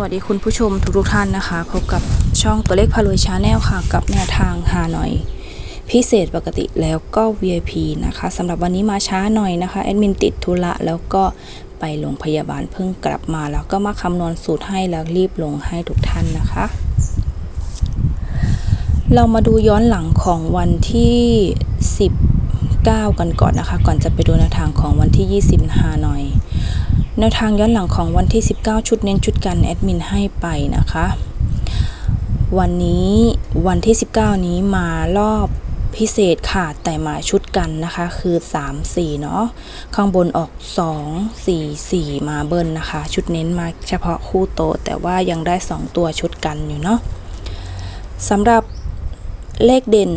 วัสดีคุณผู้ชมทุกๆท่านนะคะ พบกับช่องตัวเลขพารวยชาแนลค่ะ กับแนวทางหาหน่อย พิเศษปกติแล้วก็ VIP นะคะสำหรับวันนี้มาช้าหน่อยนะคะแอดมินติดธุระแล้วก็ไปโรงพยาบาลเพิ่งกลับมา แล้วก็มาคำนวณสูตรให้แล้วรีบลงให้ทุกท่านนะคะ เรามาดูย้อนหลังของวันที่ 19 กันก่อนนะคะ ก่อนจะไปดูแนวทางของวันที่ 20หาหน่อย แนวทางย้อนหลังของวันที่ 19 ชุดเน้นชุดกันแอดมินให้ไปนะคะ วันนี้วันที่ 19 นี้มารอบพิเศษค่ะ แต่มาชุดกันนะคะ คือ 3 4 เนาะข้างบนออก 2 4 4 มาเบิ้ลนะคะ ชุดเน้นมาเฉพาะคู่โต แต่ว่ายังได้ 2 ตัวชุดกันอยู่เนาะสำหรับเลขเด่น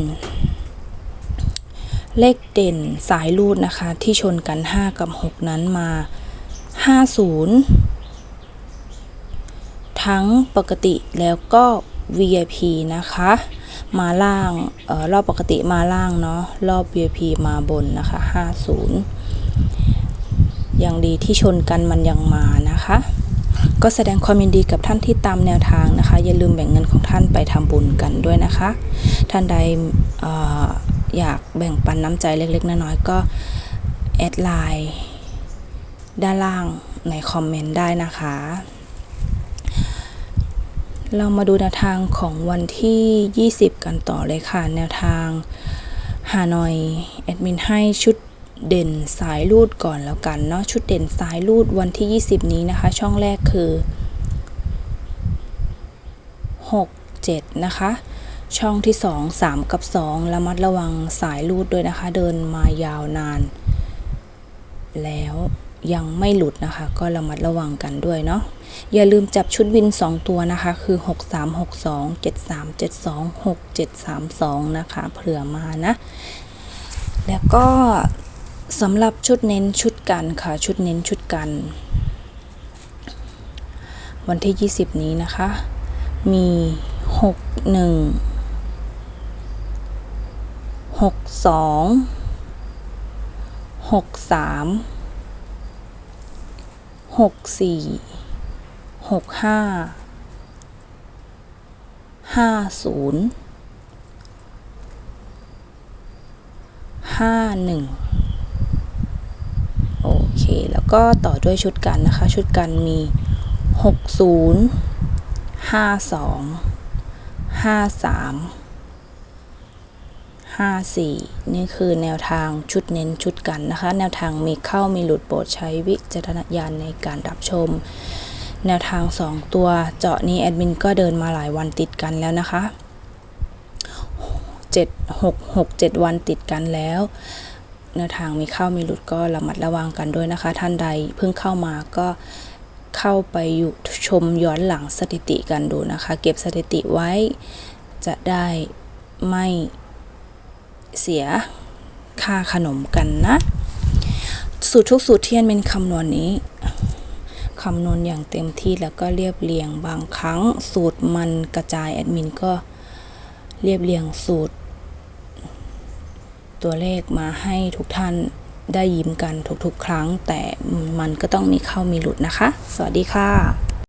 เลขเด่นสายรูดนะคะ ที่ชนกัน 5 กับ 6 นั้นมา 50 ทั้งปกติแล้วก็ VIP นะคะ มาล่างเออรอบปกติมาล่างเนาะรอบ VIP มาบนนะคะ 50 อย่างดีที่ชนกันมันยังมานะคะ ก็แสดงความยินดีกับท่านที่ตามแนวทางนะคะ อย่าลืมแบ่งเงินของท่านไปทำบุญกันด้วยนะคะ ท่านใดเอออยากแบ่งปันน้ำใจเล็กๆน้อยๆก็แอดไลน์ ด้านล่างในคอมเมนต์ได้นะคะ เรามาดูแนวทางของวันที่ 20 กันต่อเลยค่ะ แนวทางฮานอยแอดมินให้ชุดเด่นสายรูดก่อนแล้วกันเนาะชุดเด่นสายรูดวันที่ 20 นี้นะคะ ช่องแรกคือ 6 7 นะคะ ช่องที่ 2 3 กับ 2 ระมัดระวังสายรูดด้วยนะคะ เดินมายาวนาน แล้ว ยังไม่หลุดนะคะ ก็ระมัดระวังกันด้วยเนาะอย่าลืมจับชุดวิน 2 ตัวนะคะ คือ 6 3 6 2 7 3 7 2 6 7 3 2 นะคะ เผื่อมานะ แล้วก็สำหรับชุดเน้นชุดกันค่ะ ชุดเน้นชุดกัน วันที่ 20 นี้นะคะ มี 6 1 6 2 6 3 หกสี่หกห้าห้าศูนย์ห้าหนึ่งโอเค แล้วก็ต่อด้วยชุดกันนะคะ ชุดกันมีหกศูนย์ห้าสองห้าสาม ห้าสี่นี่คือแนวทางชุดเน้นชุดกันนะคะ แนวทางมีเข้ามีหลุดโปรดใช้วิจารณญาณในการรับชม แนวทาง 2 ตัวเจาะนี้แอดมินก็เดินมาหลายวันติดกันแล้วนะคะ 7 6 6 7 วันติดกันแล้วแนวทางมีเข้ามีหลุดก็ระมัดระวังกันด้วยนะคะ ท่านใดเพิ่งเข้ามาก็เข้าไปอยู่ชมย้อนหลังสถิติกันดูนะคะ เก็บสถิติไว้จะได้ไม่ เสียค่าขนมกันนะ สูตรทุกสูตรเที่แอดมินคำนวณนี้คำนวณอย่างเต็มที่แล้วก็เรียบเรียงบางครั้งสูตรมันกระจายแอดมินก็เรียบเรียงสูตร ตัวเลขมาให้ทุกท่านได้ยิ้มกันทุกๆ ครั้ง แต่มันก็ต้องมีเข้ามีหลุดนะคะ สวัสดีค่ะ